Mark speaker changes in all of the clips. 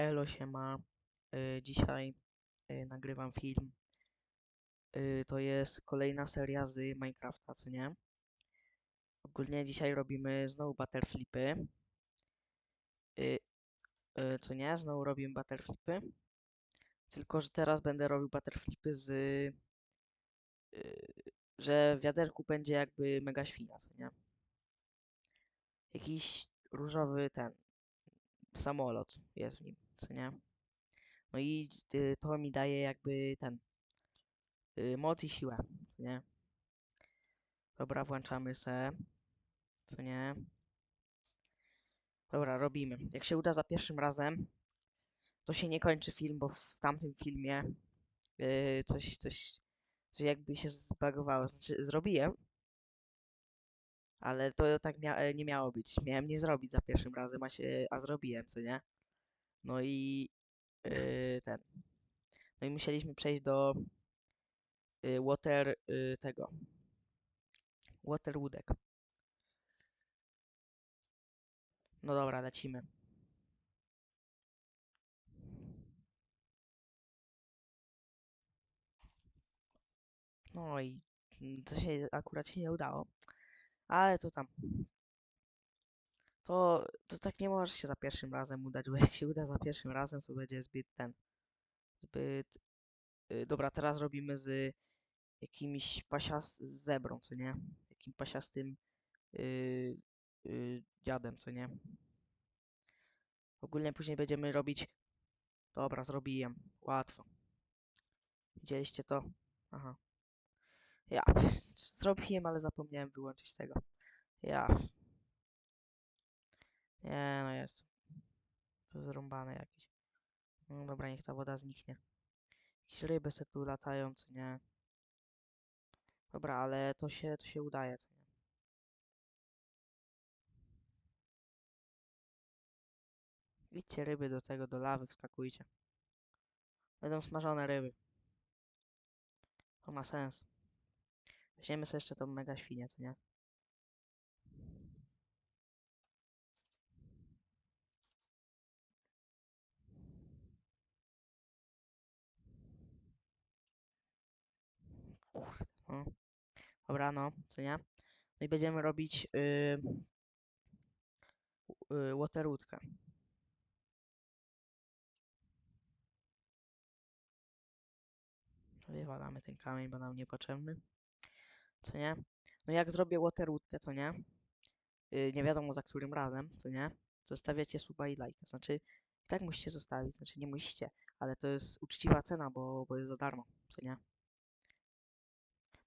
Speaker 1: Elo siema. Y, dzisiaj y, nagrywam film. Y, to jest kolejna seria z Minecrafta, co nie? Ogólnie dzisiaj robimy znowu butterflipy. Co nie? Znowu robimy butterflipy. Tylko, że teraz będę robił butterflipy z... Że w wiaderku będzie jakby mega świnia, co nie? Jakiś różowy ten samolot jest w nim, co nie? No i y, to mi daje jakby ten y, moc i siłę, co nie? Dobra, włączamy se, co nie? Dobra, robimy. Jak się uda za pierwszym razem, to się nie kończy film, bo w tamtym filmie y, coś, coś, coś jakby się zbagowało. Znaczy, zrobiłem, ale to tak mia nie miało być. Miałem nie zrobić za pierwszym razem, a, się, a zrobiłem, co nie? No i yy, ten. No i musieliśmy przejść do yy, water yy, tego. Water łódek. No dobra, lecimy. No i mm, to się akurat się nie udało. Ale to tam. To, to tak nie może się za pierwszym razem udać, bo jak się uda za pierwszym razem, to będzie zbyt ten. Zbyt. y, dobra, teraz robimy z jakimś pasias zebrą, co nie? Jakim pasiastym yy, yy, dziadem, co nie? Ogólnie później będziemy robić. Dobra, zrobiłem. Łatwo. Widzieliście to? Aha. Ja. Zrobiłem, ale zapomniałem wyłączyć tego. Ja. Nie, no jest. To zrąbane jakieś. No dobra, niech ta woda zniknie. Jakieś ryby se tu latają, co nie? Dobra, ale to się, to się udaje, co nie? Idźcie ryby do tego, do lawy, wskakujcie. Będą smażone ryby. To ma sens. Weźmiemy sobie jeszcze tą mega świnię, co nie? Kurde, no. Dobra, no, co nie? No i będziemy robić yy, yy, waterwoodkę. Wywalamy ten kamień, bo nam niepotrzebny. Co nie? No jak zrobię waterwoodkę, co nie? Yy, nie wiadomo za którym razem, co nie? Zostawiacie suba i. Znaczy, tak musicie zostawić, znaczy nie musicie, ale to jest uczciwa cena, bo, bo jest za darmo, co nie?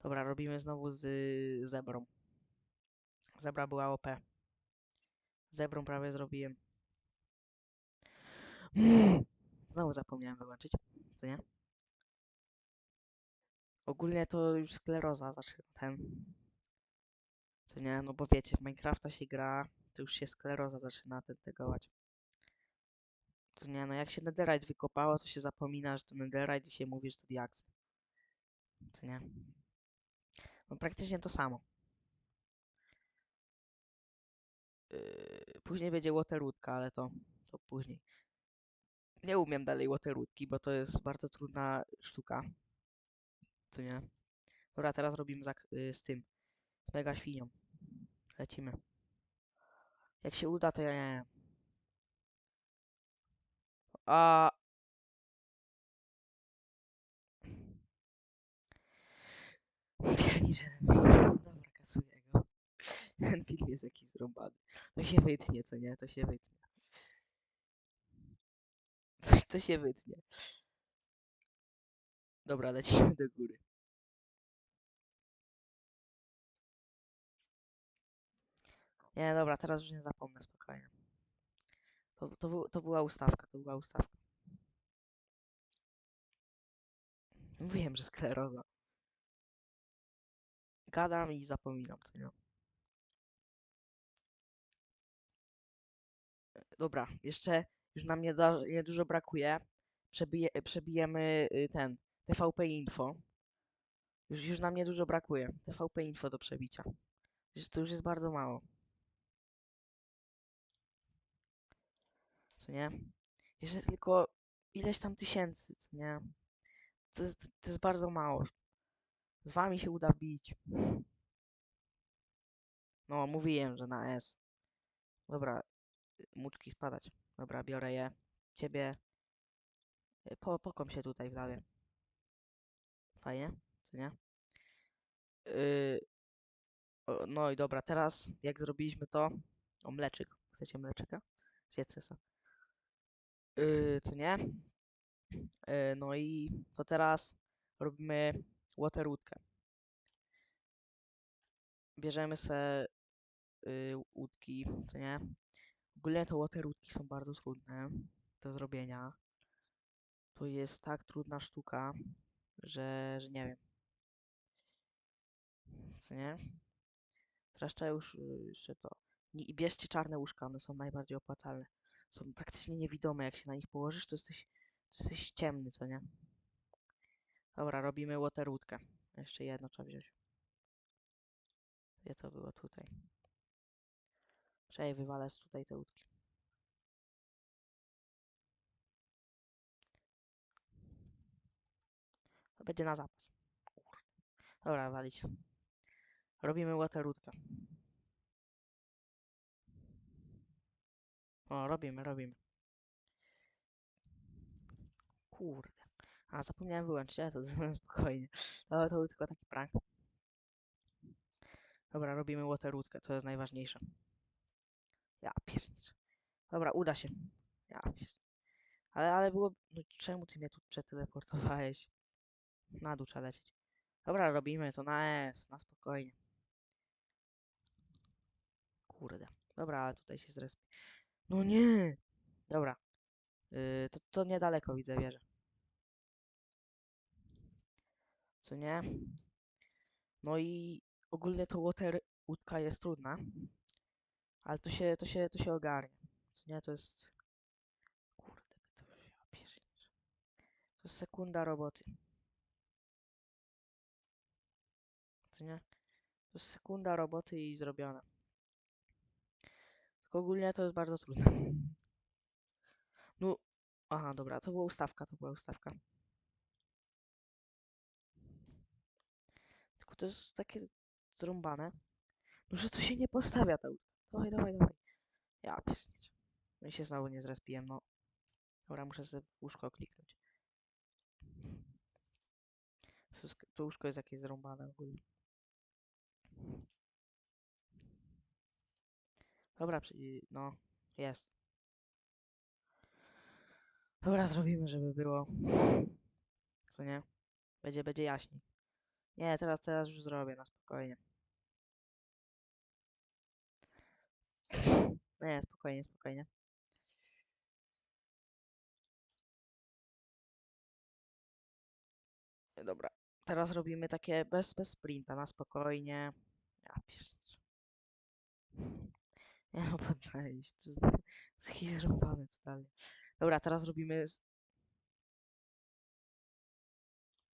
Speaker 1: Dobra, robimy znowu z y, zebrą. Zebra była OP. Zebrą prawie zrobiłem. Znowu zapomniałem wyłączyć, co nie? Ogólnie to już skleroza zaczyna ten. Co nie? No bo wiecie, w Minecrafta się gra, to już się skleroza zaczyna tentegować. Co nie? No jak się netherite wykopało, to się zapomina, że to netherite i się mówi, że to diaksy. Co nie? Praktycznie to samo. Yy, później będzie waterwoodka, ale to, to później. Nie umiem dalej waterwoodki, bo to jest bardzo trudna sztuka. Co nie? Dobra, teraz robimy y, z tym. Z mega świnią. Lecimy. Jak się uda, to ja nie wiem. Pierniczę. Dobra, kasuję go. Ten film jest jakiś zrąbany. To się wytnie, co nie? To się wytnie. Coś to się wytnie. Dobra, lecimy do góry. Nie, dobra, teraz już nie zapomnę, spokojnie. To, to, to była ustawka, to była ustawka. Wiem, że skleroza. Gadam i zapominam, co nie? Dobra, jeszcze już nam niedo- niedużo brakuje. Przebije, przebijemy y, ten TVP Info. Już, już nam niedużo brakuje. TVP Info do przebicia. To już jest bardzo mało. Co nie? Jeszcze tylko ileś tam tysięcy, co nie? To to jest bardzo mało. Z wami się uda wbić. No, mówiłem, że na S. Dobra, y, muczki spadać. Dobra, biorę je. Ciebie. y, Po, pokąp się tutaj w. Fajnie, co nie? Yy, no i dobra, teraz jak zrobiliśmy to... O, mleczyk. Chcecie mleczyka? Zjedzcie se. Yy, co nie? Yy, no i to teraz robimy waterwoodkę. Bierzemy se yy, łódki, co nie? Ogólnie to waterwoodki są bardzo trudne do zrobienia. To jest tak trudna sztuka, że, że nie wiem. Co nie? Trzeba już y, jeszcze to. I bierzcie czarne łóżka, one są najbardziej opłacalne. Są praktycznie niewidome, jak się na nich położysz, to jesteś, to jesteś ciemny, co nie? Dobra, robimy waterwoodkę. Jeszcze jedno trzeba wziąć. Gdzie to było? Tutaj. Czekaj, wywalę z tutaj te łódki. To będzie na zapas. Dobra, walić. Robimy waterwoodkę. O, robimy, robimy. Kurde. A, zapomniałem wyłączyć, ale to spokojnie. To, to był tylko taki prank. Dobra, robimy waterwoodkę, to jest najważniejsze. Ja pierniczę. Dobra, uda się. Ja pierniczę. Ale, ale było... No czemu ty mnie tu przeteleportowałeś? Na dół trzeba lecieć. Dobra, robimy to na S, na spokojnie. Kurde. Dobra, ale tutaj się zrespi. No nie! Dobra. Yy, to, to niedaleko widzę wieżę. Co nie? No i ogólnie to water łódka jest trudna. Ale to się, to się, to się ogarnie. Co nie? To jest... Kurde, to ja pierniczę. To jest sekunda roboty. Co nie? To jest sekunda roboty i zrobione. Tylko ogólnie to jest bardzo trudne. No, aha, dobra, to była ustawka, to była ustawka. To jest takie zrąbane, no że to się nie postawia ta łódka. Dawaj, dawaj, dawaj. Ja pierniczę. No i się znowu nie zrespiłem, no. Dobra, muszę sobie łóżko kliknąć. To łóżko jest jakieś zrąbane ogólnie. Dobra, no, jest. Dobra, zrobimy, żeby było. Co nie? Będzie, będzie jaśniej. Nie, teraz, teraz już zrobię, na spokojnie. Nie, spokojnie, spokojnie. Dobra, teraz robimy takie bez, bez sprinta, na spokojnie. Ja pierniczę. Nie no, jest schizofreniczne totalnie. Dobra, teraz robimy...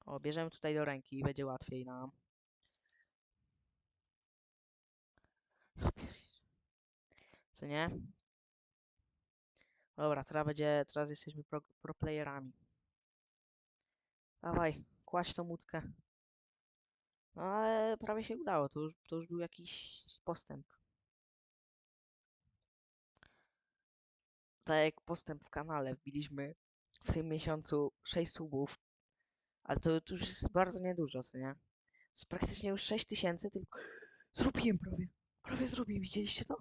Speaker 1: O, bierzemy tutaj do ręki i będzie łatwiej nam. Co nie? Dobra, teraz będzie, teraz jesteśmy pro, pro playerami. Dawaj, kładź tą łódkę. No ale prawie się udało, to już, to już był jakiś postęp. Tak jak postęp w kanale, wbiliśmy w tym miesiącu 6 subów, ale to, to już jest bardzo niedużo, co nie? To praktycznie już 6 tysięcy, tylko zrobiłem prawie, prawie zrobiłem, widzieliście to?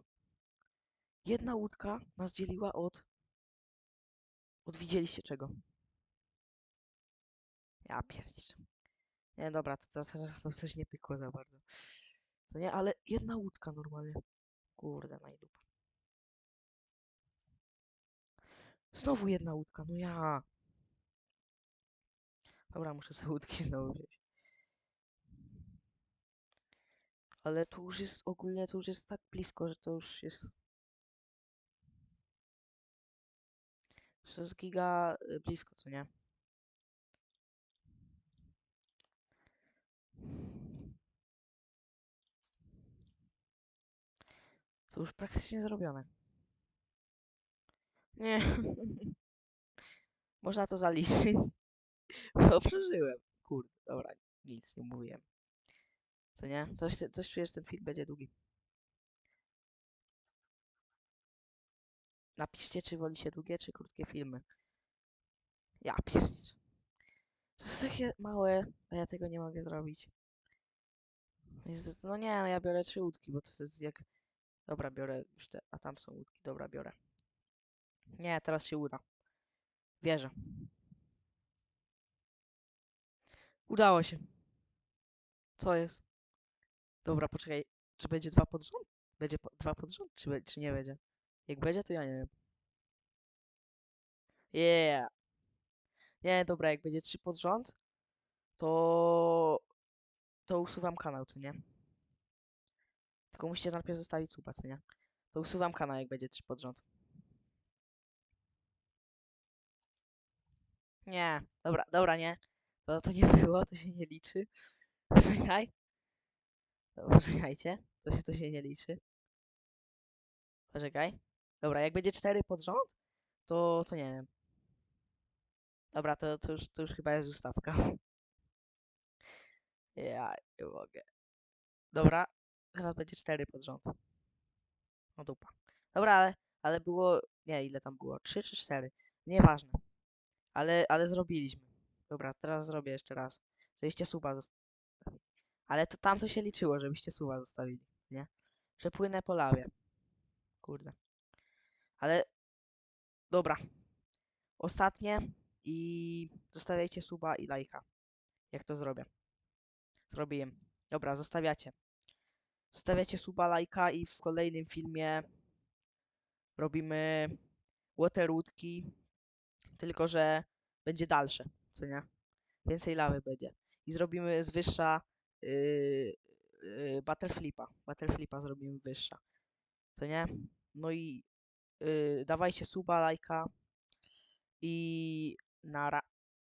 Speaker 1: Jedna łódka nas dzieliła od, od widzieliście czego? Ja pierdziczę. Nie, dobra, to teraz, to coś nie pykło za bardzo. To nie, ale jedna łódka normalnie. Kurde, no i dupa. Znowu jedna łódka, no ja. Dobra, muszę sobie łódki znowu wziąć. Ale tu już jest ogólnie, to już jest tak blisko, że to już jest... To jest giga y, blisko, co nie? To już praktycznie zrobione. Nie. Można to zaliczyć. No przeżyłem. Kurde, dobra, nic nie mówiłem. Co nie? Coś, coś czujesz, ten film będzie długi. Napiszcie, czy wolicie długie, czy krótkie filmy. Ja pierdzisz. To jest takie małe, a ja tego nie mogę zrobić. No nie, no ja biorę trzy łódki, bo to jest jak... Dobra, biorę już te, a tam są łódki, dobra, biorę. Nie, teraz się uda. Wierzę. Udało się. Co jest? Dobra, poczekaj. Czy będzie dwa pod rząd? Będzie po, dwa pod rząd, czy, czy nie będzie? Jak będzie, to ja nie wiem. Yeah. Nie, dobra, jak będzie trzy pod rząd, to... To usuwam kanał, co nie? Tylko musicie najpierw zostawić suba, co nie? To usuwam kanał, jak będzie trzy pod rząd. Nie, dobra, dobra, nie. To, to nie było, to się nie liczy. Poczekaj. Dobra, Poczekajcie, to się, to się nie liczy. Poczekaj. Dobra, jak będzie cztery pod rząd, to, to nie wiem. Dobra, to, to, już, to już chyba jest ustawka. Ja nie mogę. Dobra, teraz będzie cztery pod rząd. No dupa. Dobra, ale, ale było... Nie, ile tam było? Trzy czy cztery? Nieważne. Ale, ale zrobiliśmy. Dobra, teraz zrobię jeszcze raz. Żebyście suba zostawili. Ale to tam to się liczyło, żebyście suba zostawili, nie? Przepłynę po lawie. Kurde. Ale... Dobra. Ostatnie i zostawiajcie suba i lajka. Jak to zrobię. Zrobiłem. Dobra, zostawiacie. Zostawiacie suba, lajka i w kolejnym filmie robimy waterwoodki, tylko że będzie dalsze, co nie? Więcej lawy będzie. I zrobimy z wyższa yy, yy, butterflipa. Butterflipa zrobimy wyższa, co nie? No i yy, dawajcie suba, lajka i nara.